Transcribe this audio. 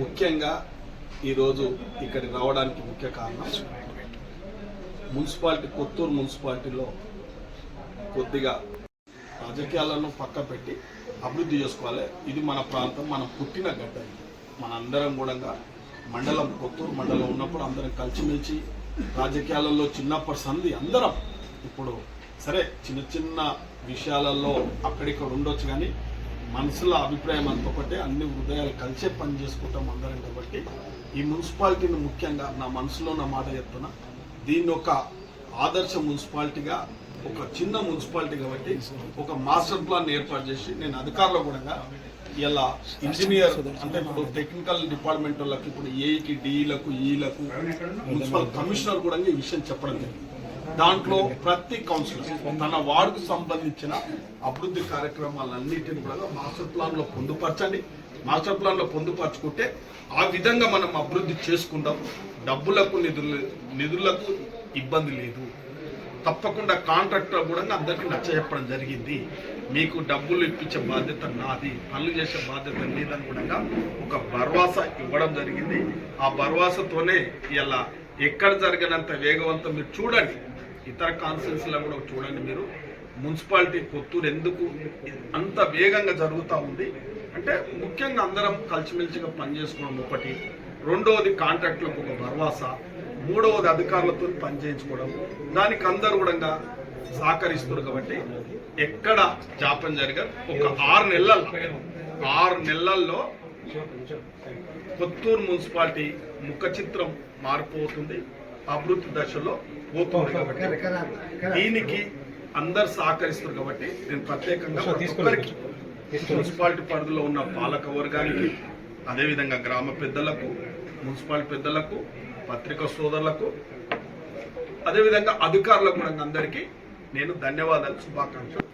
ముఖ్యంగా ఈరోజు ఇక్కడికి రావడానికి ముఖ్య కారణం మున్సిపాలిటీ కొత్తూరు మున్సిపాలిటీలో కొద్దిగా రాజకీయాలను పక్క పెట్టి అభివృద్ధి చేసుకోవాలి. ఇది మన ప్రాంతం మనం పుట్టిన గడ్డ మన అందరం కూడా మండలం కొత్తూరు మండలం ఉన్నప్పుడు అందరం కలిసిమెలిసి రాజకీయాలలో చిన్నప్పటి సంధి అందరం. ఇప్పుడు సరే చిన్న చిన్న విషయాలలో అక్కడిక్కడ ఉండొచ్చు కానీ మనసులో అభిప్రాయం అంత ఒకటే అన్ని హృదయాలు కలిసే పని చేసుకుంటాం అందరం కాబట్టి ఈ మున్సిపాలిటీని ముఖ్యంగా నా మనసులో నా మాట చెప్తున్నా. దీన్ని ఒక ఆదర్శ మున్సిపాలిటీగా ఒక చిన్న మున్సిపాలిటీ కాబట్టి ఒక మాస్టర్ ప్లాన్ ఏర్పాటు చేసి నేను అధికారులు కూడా ఇలా ఇంజనీర్ అంటే ఇప్పుడు టెక్నికల్ డిపార్ట్మెంట్ వాళ్ళకి ఇప్పుడు ఏఈకి డిఈలకు ఈలకు e మున్సిపల్ కమిషనర్ కూడా ఈ విషయం చెప్పడం జరిగింది. దాంట్లో ప్రతి కౌన్సిలర్ తన వార్డుకు సంబంధించిన అభివృద్ధి కార్యక్రమాలన్నిటిని కూడా మాస్టర్ ప్లాన్లో పొందుపరచండి. మాస్టర్ ప్లాన్లో పొందుపరచుకుంటే ఆ విధంగా మనం అభివృద్ధి చేసుకుందాం. డబ్బులకు నిధులు నిధులకు ఇబ్బంది లేదు. తప్పకుండా కాంట్రాక్టర్ కూడా అందరికీ నచ్చ చెప్పడం జరిగింది. మీకు డబ్బులు ఇప్పించే బాధ్యత నాది పనులు చేసే బాధ్యత లేదని కూడా ఒక భరోసా ఇవ్వడం జరిగింది. ఆ భరోసాతోనే ఇలా ఎక్కడ జరిగినంత వేగవంతం మీరు చూడండి. ఇతర కాన్ఫరెన్స్లో కూడా చూడండి మీరు. మున్సిపాలిటీ కొత్తూరు ఎందుకు అంత వేగంగా జరుగుతూ ఉంది? అంటే ముఖ్యంగా అందరం కలిసిమెలిసిగా పనిచేసుకోవడం ఒకటి. రెండవది కాంట్రాక్టులకు ఒక భరోసా. మూడవది అధికారులతో పనిచేయించుకోవడం. దానికి అందరూ కూడా సహకరిస్తున్నారు కాబట్టి ఎక్కడ జాపం జరగదు. ఒక ఆరు నెలల్లో ఆరు నెలల్లో కొత్తూరు మున్సిపాలిటీ ముఖ చిత్రం మారిపోతుంది. అభివృద్ధి దశలో పోతుంది కాబట్టి దీనికి అందరు సహకరిస్తున్నారు కాబట్టి నేను ప్రత్యేకంగా ఒక్కరికి మున్సిపాలిటీ పరిధిలో ఉన్న పాలక వర్గానికి అదేవిధంగా గ్రామ పెద్దలకు మున్సిపాలిటీ పెద్దలకు పత్రికా సోదరులకు అదేవిధంగా అధికారులకు కూడా అందరికీ నేను ధన్యవాదాలు శుభాకాంక్షలు.